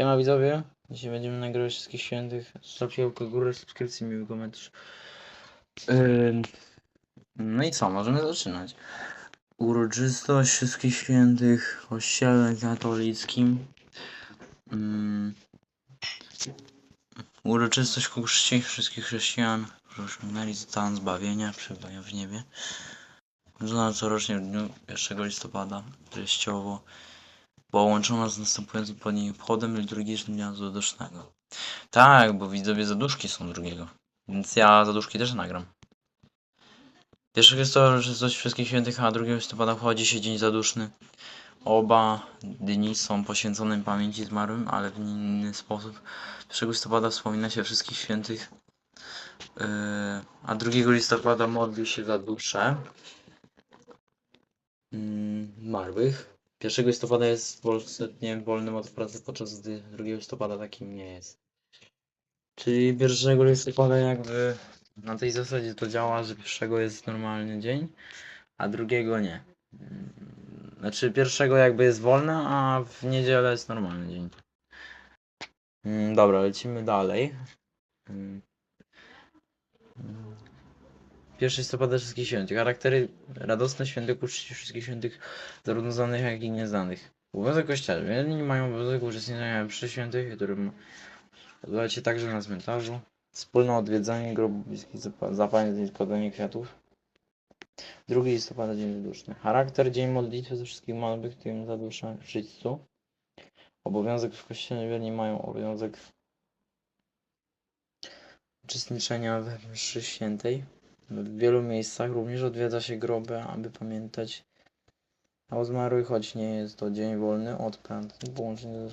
Siema widzowie, dzisiaj będziemy nagrywać wszystkich świętych. Zostawcie łapkę górę, subskrypcję, miły komentarz. Ym, No i co, możemy zaczynać. Uroczystość wszystkich świętych w kościele katolickim. Ym, Uroczystość ku czci wszystkich chrześcijan, którzy osiągnęli stan zbawienia, przebywają w niebie. Uznana corocznie w dniu 1 listopada, treściowo połączona z następującym po niej obchodem liturgicznym dnia zadosznego. Tak, bo widzowie zaduszki są drugiego. Więc ja zaduszki też nagram. Pierwszy jest to uroczystość wszystkich świętych, a 2 listopada wchodzi się dzień zaduszny. Oba dni są poświęcone pamięci zmarłym, ale w inny sposób. 1 listopada wspomina się wszystkich świętych, yy, a 2 listopada modli się za duszę mm, zmarłych. 1 listopada jest w Polsce dniem wolnym od pracy, podczas gdy 2 listopada takim nie jest. Czyli 1 listopada jakby na tej zasadzie to działa, że pierwszego jest normalny dzień, a drugiego nie. Mm, Znaczy pierwszego jakby jest wolny, a w niedzielę jest normalny dzień. Mm, Dobra, lecimy dalej. Mm. Mm. 1 listopada wszystkich świętych. Charaktery radosne świętych ku czci wszystkich świętych, zarówno znanych, jak i nieznanych. Obowiązek kościelny. Jedni mają obowiązek uczestniczenia przy świętych, którym odbywa się także na cmentarzu. Wspólne odwiedzanie grobu bliskich, zapa- zapalenie i składanie kwiatów. 2 listopada Dzień Zaduszny. Charakter Dzień Modlitwy ze wszystkich malbych, którym zadusza w życiu. Obowiązek w kościele wierni mają obowiązek uczestniczenia we mszy świętej. W wielu miejscach również odwiedza się groby, aby pamiętać o zmarłych, choć nie jest to dzień wolny od pracy. Połączenie ze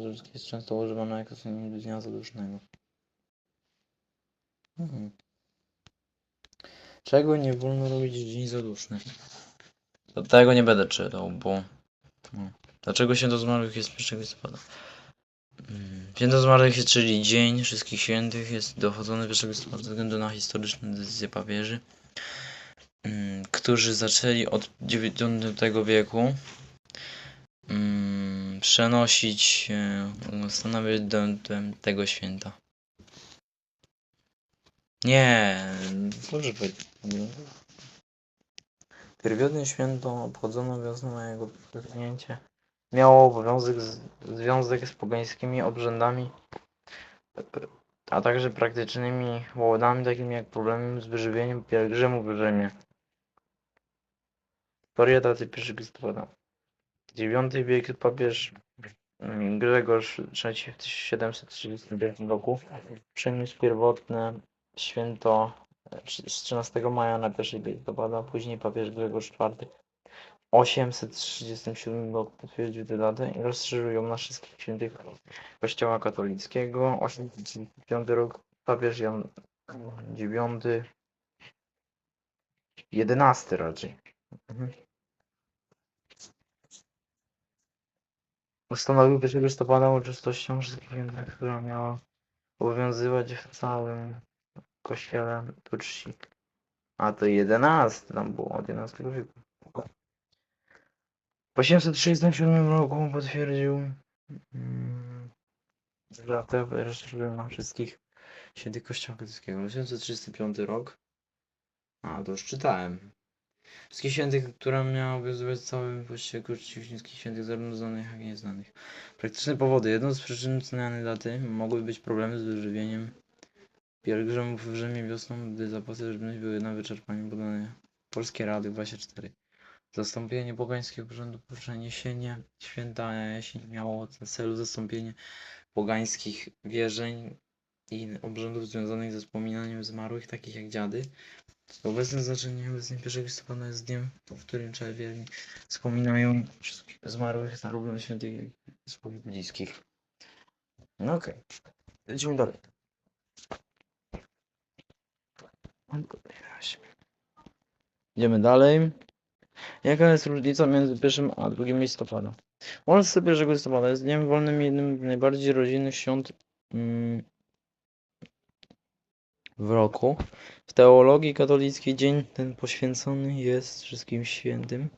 związkiem jest często używane jako synonim dnia zadusznego. Hmm. Czego nie wolno robić w dzień zaduszny? Do tego nie będę czytał, bo... Dlaczego święto zmarłych jest 1 listopada? Święto zmarłych czyli Dzień Wszystkich Świętych, jest dochodzony 1 listopada ze względu na historyczne decyzje papieży, mm, którzy zaczęli od IX wieku mm, przenosić ustanawiać datem tego święta. Nie, dobrze powiedziałem. Pierwiotne święto obchodzono wiosną na jego rozwinięcie. Miało obowiązek z, związek z pogańskimi obrzędami, a także praktycznymi łodami, takimi jak problemem z wyżywieniem pielgrzymów w Rzymie. Historia daty 1 listopada. IX wiek papież Grzegorz III w 1731 roku przeniósł pierwotne święto e, z 13 maja na 1 listopada, później papież Grzegorz IV 837 roku potwierdził tę datę i rozszerzył ją na wszystkich świętych Kościoła katolickiego. 835 rok papież Jan IX 11 raczej. Mhm. Ustanowił 1 listopada uroczystością wszystkich świętych, która miała obowiązywać w całym kościele czci. A to 11 tam było, od 11 wieku. W 837 roku potwierdził mm, datę rozszerzyłem na wszystkich świętych kościoła katolickiego. 835 rok. A, to już czytałem. Wszystkich świętych, która miała obowiązywać w całym kościele ku czci wszystkich świętych, zarówno znanych, jak i nieznanych. Praktyczne powody. Jedną z przyczyn zmiany daty mogły być problemy z wyżywieniem pielgrzymów w Rzymie wiosną, gdy zapasy żywności były na wyczerpaniu podane Polskie Rady 24. Zastąpienie pogańskich obrzędów, przeniesienie święta jesień miało na celu zastąpienie pogańskich wierzeń i obrzędów związanych ze wspominaniem zmarłych, takich jak dziady. Obecne znaczenie obecnie 1 listopada jest dniem, w którym czerwierni wspominają wszystkich zmarłych, zarówno świętych, jak i swoich bliskich. No okej, lecimy dalej. Idziemy dalej. Jaka jest różnica między 1 a 2 listopada? Polsce 1 listopada jest dniem wolnym, jednym z najbardziej rodzinnych świąt mm, w roku. W teologii katolickiej dzień ten poświęcony jest wszystkim świętym,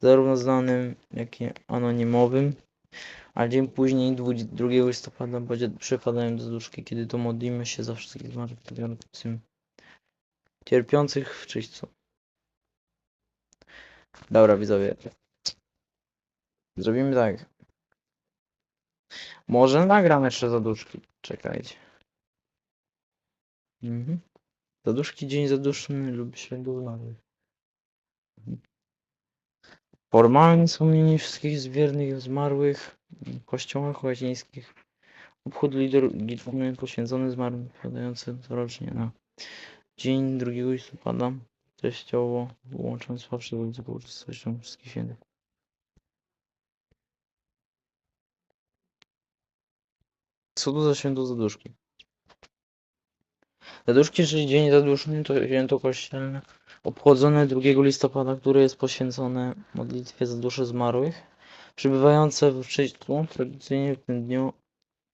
zarówno znanym, jak i anonimowym, A dzień później, 20 2 listopada, będzie przypadają do duszki, kiedy to modlimy się za wszystkich cierpiącym, cierpiących w czyśćcu. Dobra, widzowie. Zrobimy tak. Może nagram jeszcze zaduszki. Czekajcie. Mhm. Zaduszki, dzień zaduszny lub święto zmarłych. Mhm. Formalnie wspomnienie wszystkich z wiernych i zmarłych w kościołach łacińskich. Obchód liturgiczny poświęcony zmarłym, wpadający corocznie na dzień 2 listopada. Treściowo łącząc fałszywe ulice po uroczystością wszystkich świętych. Co to za święto zaduszki? Zaduszki, czyli Dzień Zaduszny, to święto kościelne obchodzone 2 listopada, które jest poświęcone modlitwie za dusze zmarłych. Przybywające w czyśćcu, tradycyjnie w tym dniu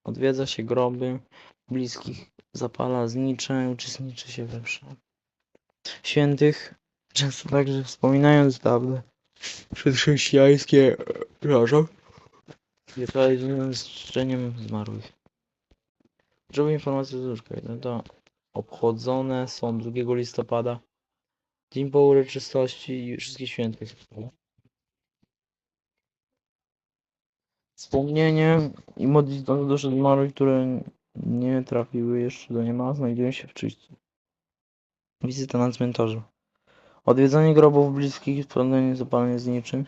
odwiedza się groby bliskich, zapala znicze, uczestniczy się we mszy świętych, często także wspominając dawne przedchrześcijańskie, e, przepraszam, ritualizując z czczeniem zmarłych. Żeby informacje z łóżka, no to obchodzone są 2 listopada, dzień po uroczystości wszystkich świętych. Wspomnienie i modlitwa za dusze zmarłych, które nie trafiły jeszcze do nieba, znajdują się w czyśćcu. Wizyta na cmentarzu. Odwiedzanie grobów bliskich sprawdzenie zapalenia z niczym.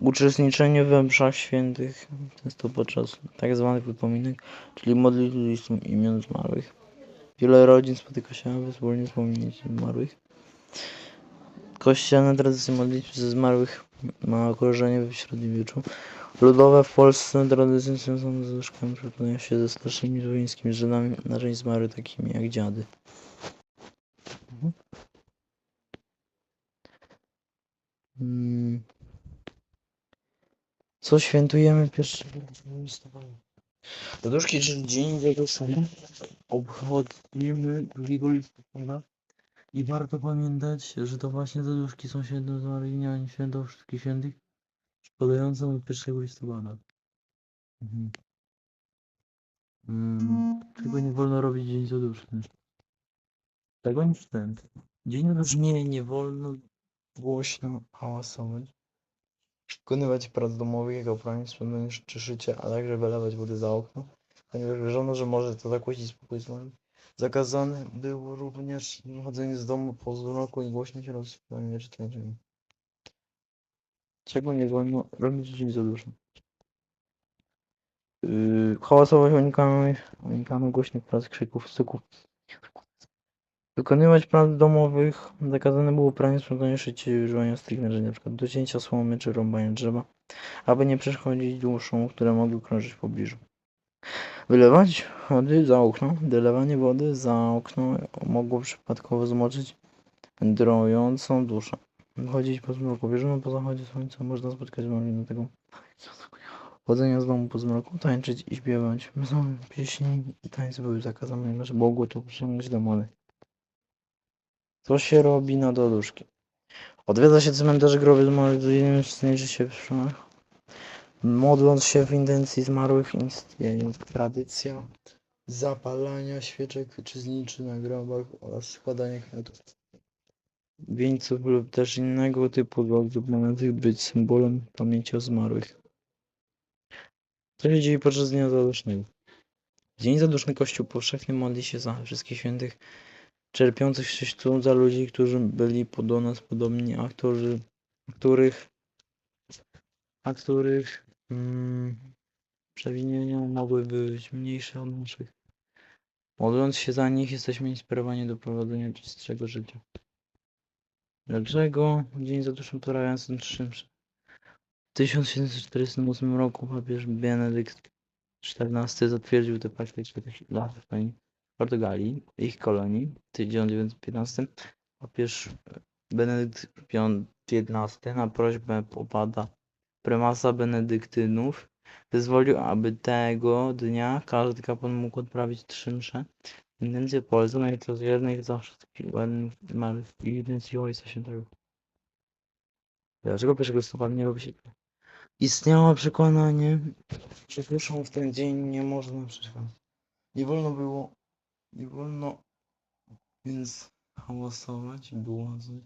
Uczestniczenie we mszach świętych, często podczas tak zwanych wypominek, czyli modlitw listów imion zmarłych. Wiele rodzin spotyka się, aby wspólnie wspomnieć zmarłych. Kościelne tradycje modlitw ze zmarłych ma korzenie w średniowieczu. Ludowe w Polsce tradycje związane z duszkami przekonują się ze starszymi słowiańskimi Żydami na część zmarłych takimi jak dziady. Co świętujemy 1 listopada? Zaduszki, czyli Dzień Zaduszenia. Obchodzimy 2 listopada. I warto pamiętać, że to właśnie zaduszki są świętym nie święto wszystkich świętych. Przypadające od 1 listopada. Mhm. Mm. Czego nie wolno robić dzień zaduszny? Tego nie wstęp. Dzień zaduszny nie wolno głośno hałasować. Wykonywać prac domowych, jak oprawiać spędzanie czy szycie, a także wylewać wodę za okno, ponieważ wierzono, że może to zakłócić spokój zmarłych. Zakazane było również wychodzenie z domu po zmroku i głośno się rozsypywanie czy tańczenie. Czego nie wolno robić dzień za dużo? Yy, hałasować unikamy, unikamy głośnych prac, krzyków, syków. Wykonywać prac domowych zakazane było pranie, sprzątanie, szycie i używanie strych narzędzi, np. do cięcia słomy czy rąbania drzewa, aby nie przeszkodzić duszom, które mogły krążyć w pobliżu. Wylewać wody za okno. Wylewanie wody za okno mogło przypadkowo zmoczyć wędrującą duszę. Chodzić po zmroku. Wierzono po zachodzie słońca można spotkać zmarłych dlatego chodzenia z domu po zmroku, tańczyć i śpiewać. Pieśni i tańce były zakazane, ponieważ mogło to przyciągnąć demony. Co się robi na doduszki? Odwiedza się cmentarze groby zmarłych, uczestniczy się w szumach. Modląc się w intencji zmarłych tradycja zapalania świeczek czy zniczy na grobach oraz składania kwiatów. Wieńców lub też innego typu dowodów mających być symbolem pamięci o zmarłych. Co się dzieje podczas Dnia Zadusznego? Dzień Zaduszny Kościół powszechnie modli się za wszystkich świętych czerpiących z czyśćcu za ludzi, którzy byli do nas podobni, a którzy, których, a których mm, przewinienia mogły być mniejsze od naszych. Modląc się za nich, jesteśmy inspirowani do prowadzenia czystszego życia. Dlaczego Dzień Zaduszny porabiając ten czymś? W 1748 roku papież Benedykt XIV zatwierdził te praktyki dla Hiszpanii. Portugalii, ich kolonii w 1915 papież Benedykt XV na prośbę popada prymasa benedyktynów zezwolił, aby tego dnia każdy kapłan mógł odprawić trzy msze. Intencje Polsce najtrozwiernych za wszystkich ładnych zmarłych i intencje Ojca Świętego. Dlaczego 1 listopada nie robi się istniało przekonanie, że duszą w ten dzień nie można przeszkadzać. Nie wolno było, nie wolno więc hałasować, coś,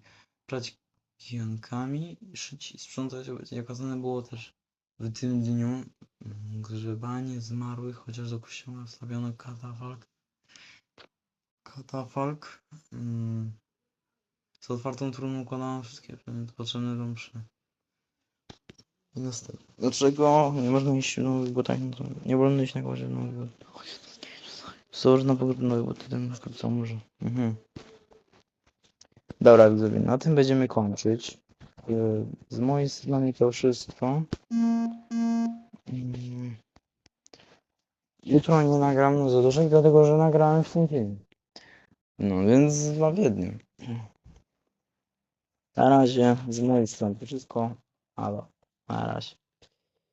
brać kijankami, szyć i sprzątać obecnie. Kazane było też w tym dniu mm, grzebanie zmarłych, chociaż do kościoła wstawiono katafalk. Katafalk. Mm, z otwartą trumną układano wszystkie potrzebne do mszy. Następnie. Dlaczego nie można iść w nowych butach? No to nie wolno iść na górze w nowych butach. Założę na pogrzeb nowe buty, ten na przykład co może. Mhm. Dobra, widzowie, na tym będziemy kończyć. Yy, Z mojej strony to wszystko. Mm. Jutro nie nagram na zaduszek, dlatego że nagrałem w tym filmie. No więc dwa w jednym. Na razie z mojej strony to wszystko. Halo. Na razie.